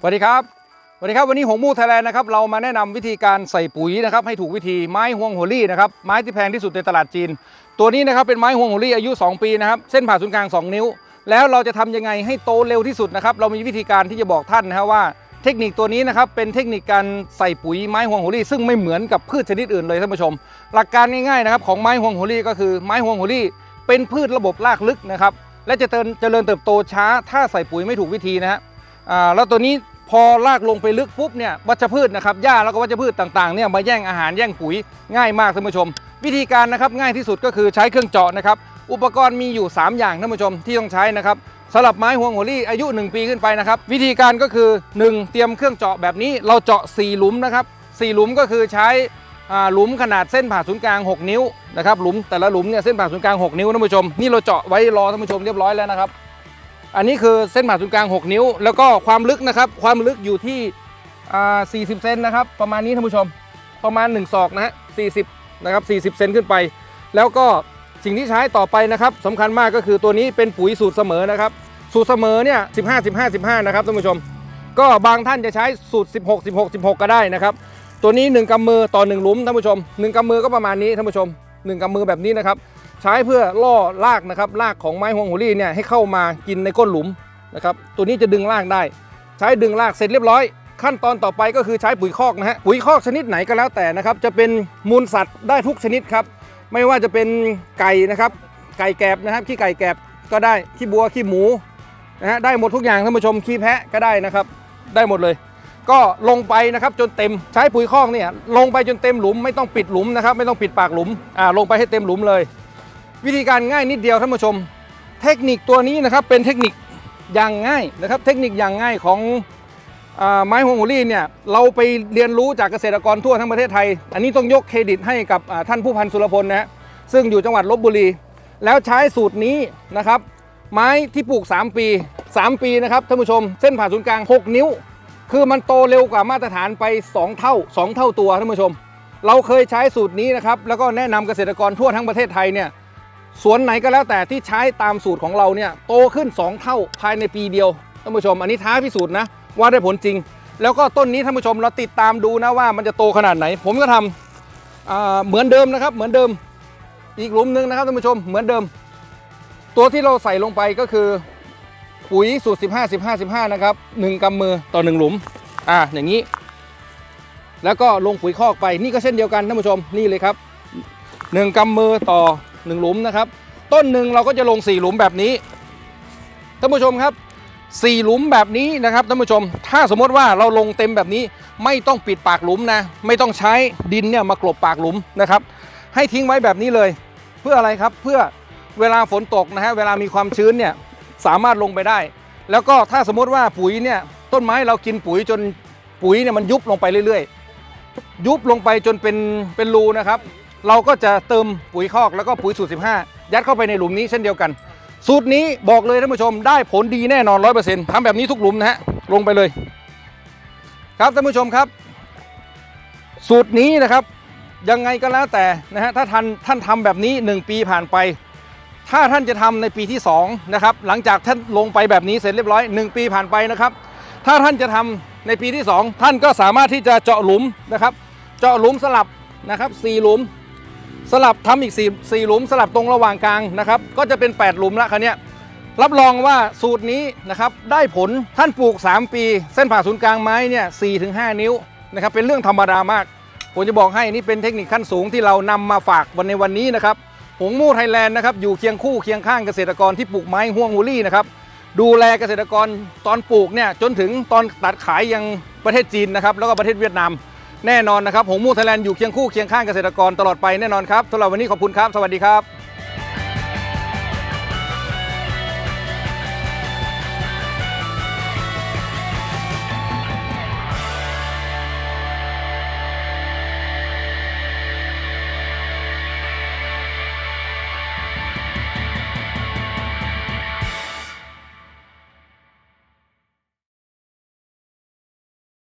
สวัสดีครับสวัสดีครับวันนี้หงมูไทยแลนด์นะครับเรามาแนะนำวิธีการใส่ปุ๋ยนะครับให้ถูกวิธีไม้ฮวงโฮลี่นะครับไม้ที่แพงที่สุดในตลาดจีน ตัวนี้นะครับเป็นไม้ฮวงโฮลี่อายุ 2 ปีนะครับเส้นผ่าศูนย์กลาง 2 นิ้ว แล้วเราจะทำยังไงให้โตเร็วที่สุดนะครับเรามีวิธีการที่จะบอกท่านนะครับว่า เทคนิคตัวนี้นะครับเป็นเทคนิคการใส่ปุ๋ยไม้ฮวงโฮลี่ซึ่งไม่เหมือนกับพืชชนิดอื่นเลยท่านผู้ชม หลักการง่ายๆนะครับของไม้ฮวงโฮลี่ก็คือไม้ฮวงโฮลี่เป็นพืชระบบรากลึกนะครับและจะเจริญเติบโตช้าถ้าใส่ปุ๋ยไม่ถูกวิธีนะฮะ อ่าแล้วตัวนี้พอลากลงไปลึกปุ๊บเนี่ยวัชพืชนะครับหญ้าแล้วก็วัชพืชต่างๆเนี่ยมาแย่งอาหารแย่งปุ๋ยง่ายมากท่านผู้ชม วิธีการนะครับง่ายที่สุดก็คือใช้เครื่องเจาะนะครับอุปกรณ์มีอยู่ 3 อย่างท่านผู้ชมที่ต้องใช้นะครับสำหรับไม้ห่วงหัวลี่อายุ 1 ปีขึ้นไปนะครับวิธีการก็คือ 1 เตรียมเครื่องเจาะแบบนี้ เราเจาะ 4 หลุมนะครับ4หลุมก็คือใช้หลุมขนาดเส้นผ่าศูนย์กลาง 6 นิ้วนะครับหลุมแต่ละหลุมเนี่ยเส้นผ่าศูนย์กลาง 6 นิ้วท่านผู้ชมนี่เราเจาะไว้รอท่านผู้ชมเรียบร้อยแล้วนะครับ อันนี้คือเส้นผ่าศูนย์กลาง 6 นิ้ว แล้วก็ความลึกนะครับ ความลึกอยู่ที่อ่า40 เซนนะครับ ประมาณนี้ท่านผู้ชม ประมาณ 1 ศอกนะฮะ40 นะครับ 40 เซนขึ้นไป แล้วก็สิ่งที่ใช้ต่อไปนะครับสำคัญมากก็คือตัวนี้เป็นปุ๋ยสูตรเสมอนะครับ สูตรเสมอเนี่ย 15 15 15 นะครับท่านผู้ชม ก็บางท่านจะใช้สูตร 16 16 16 ก็ได้นะครับ ตัวนี้ 1กำมือต่อ 1 หลุมท่านผู้ชม 1กำมือก็ประมาณนี้ท่านผู้ชม 1กำมือแบบนี้นะครับ ใช้เพื่อล่อรากนะครับรากของไม้ฮวงหัวลี่เนี่ยให้เข้ามากินในก้นหลุมนะครับตัวนี้จะดึงรากได้ ใช้ดึงรากเสร็จเรียบร้อย ขั้นตอนต่อไปก็คือใช้ปุ๋ยคอกนะฮะปุ๋ยคอกชนิดไหนก็แล้วแต่นะครับจะเป็นมูลสัตว์ได้ทุกชนิดครับไม่ว่าจะเป็นไก่นะครับไก่แกบนะครับขี้ไก่แกบก็ได้ขี้บัวขี้หมูนะฮะได้หมดทุกอย่างท่านผู้ชมขี้แพะก็ได้นะครับ ได้หมดเลย ก็ลงไปนะครับจนเต็มใช้ปุ๋ยคอกเนี่ยลงไปจนเต็มหลุมไม่ต้องปิดหลุมนะครับไม่ต้องปิดปากหลุมอ่าลงไปให้เต็มหลุมเลย วิธีการง่ายนิดเดียวท่านผู้ชม เทคนิคตัวนี้นะครับเป็นเทคนิคอย่างง่ายนะครับ เทคนิคอย่างง่ายของอไม้ฮวงหัวลี่เนี่ยเราไปเรียนรู้จากเกษตรกรทั่วทั้งประเทศไทย อันนี้ต้องยกเครดิตให้กับท่านผู้พันสุรพลนะฮะซึ่งอยู่จังหวัดลบบุรี แล้วใช้สูตรนี้นะครับ ไม้ที่ปลูก 3 ปี 3 ปีนะครับท่านผู้ชมเส้นผ่าศูนย์กลาง 6 นิ้ว คือมันโตเร็วกว่ามาตรฐานไป 2 เท่า 2 เท่าตัวท่านผู้ชม เราเคยใช้สูตรนี้นะครับแล้วก็แนะนำเกษตรกรทั่วทั้งประเทศไทยเนี่ย สวนไหนก็แล้วแต่ที่ใช้ตามสูตรของเราเนี่ยโตขึ้น 2 เท่าภายในปีเดียวท่านผู้ชมอันนี้ท้าพิสูจน์นะว่าได้ผลจริง แล้วก็ต้นนี้ท่านผู้ชมเราติดตามดูนะว่ามันจะโตขนาดไหน ผมก็ทำอ่าเหมือนเดิมนะครับเหมือนเดิมอีกหลุมหนึงนะครับท่านผู้ชมเหมือนเดิม ตัวที่เราใส่ลงไปก็คือปุ๋ยสูตร 15 15 15 นะครับ 1กำมือต่อ 1 หลุม อ่า อย่างนี้ แล้วก็ลงปุ๋ยคอกไป นี่ก็เช่นเดียวกันท่านผู้ชม นี่เลยครับ 1กำมือต่อ 1หลุมนะครับ ต้นหนึ่งเราก็จะลง4หลุมแบบนี้ท่านผู้ชมครับ4หลุมแบบนี้นะครับท่านผู้ชม ถ้าสมมติว่าเราลงเต็มแบบนี้ ไม่ต้องปิดปากหลุมนะ ไม่ต้องใช้ดินเนี่ยมากลบปากหลุมนะครับ ให้ทิ้งไว้แบบนี้เลย เพื่ออะไรครับเพื่อเวลาฝนตกนะฮะเวลามีความชื้นเนี่ยสามารถลงไปได้ แล้วก็ถ้าสมมติว่าปุ๋ยเนี่ยต้นไม้เรากินปุ๋ยจนปุ๋ยเนี่ยมันยุบลงไปเรื่อยๆ ยุบลงไปจนเป็นเป็นรูนะครับ เราก็จะเติมปุ๋ยคอกแล้วก็ปุ๋ยสูตร 15 ยัดเข้าไปในหลุมนี้เช่นเดียวกัน สูตรนี้บอกเลยท่านผู้ชมได้ผลดีแน่นอน 100%ทำแบบนี้ทุกหลุมนะฮะลงไปเลย ครับท่านผู้ชมครับ สูตรนี้นะครับยังไงก็แล้วแต่นะฮะถ้าท่านท่านทำแบบนี้ 1 ปีผ่านไป ถ้าท่านจะทำในปีที่2นะครับหลังจากท่านลงไปแบบนี้เสร็จเรียบร้อย 1 ปีผ่านไปนะครับ ถ้าท่านจะทำในปีที่ 2 ท่านก็สามารถที่จะเจาะหลุมนะครับ เจาะหลุมสลับนะครับ4หลุม สลับทำอีก4 4หลุมสลับตรงระหว่างกลางนะครับ ก็จะเป็น 8 หลุมละคันนี้ยรับรองว่าสูตรนี้นะครับได้ผลท่านปลูก 3 ปี เส้นผ่าศูนย์กลางไม้เนี่ย4-5นิ้วนะครับเป็นเรื่องธรรมดามาก ผมจะบอกให้นี่เป็นเทคนิคขั้นสูงที่เรานำมาฝากวันในวันนี้นะครับหงมู่ไทยแลนด์นะครับอยู่เคียงคู่เคียงข้างเกษตรกรที่ปลูกไม้ห่วงหูลี่นะครับดูแลเกษตรกรตอนปลูกเนี่ยจนถึงตอนตัดขายยังประเทศจีนนะครับแล้วก็ประเทศเวียดนาม แน่นอนนะครับหงมูไทยแลนด์อยู่เคียงคู่เคียงข้างเกษตรกรตลอดไปแน่นอนครับสำหรับวันนี้ขอบคุณครับ สวัสดีครับ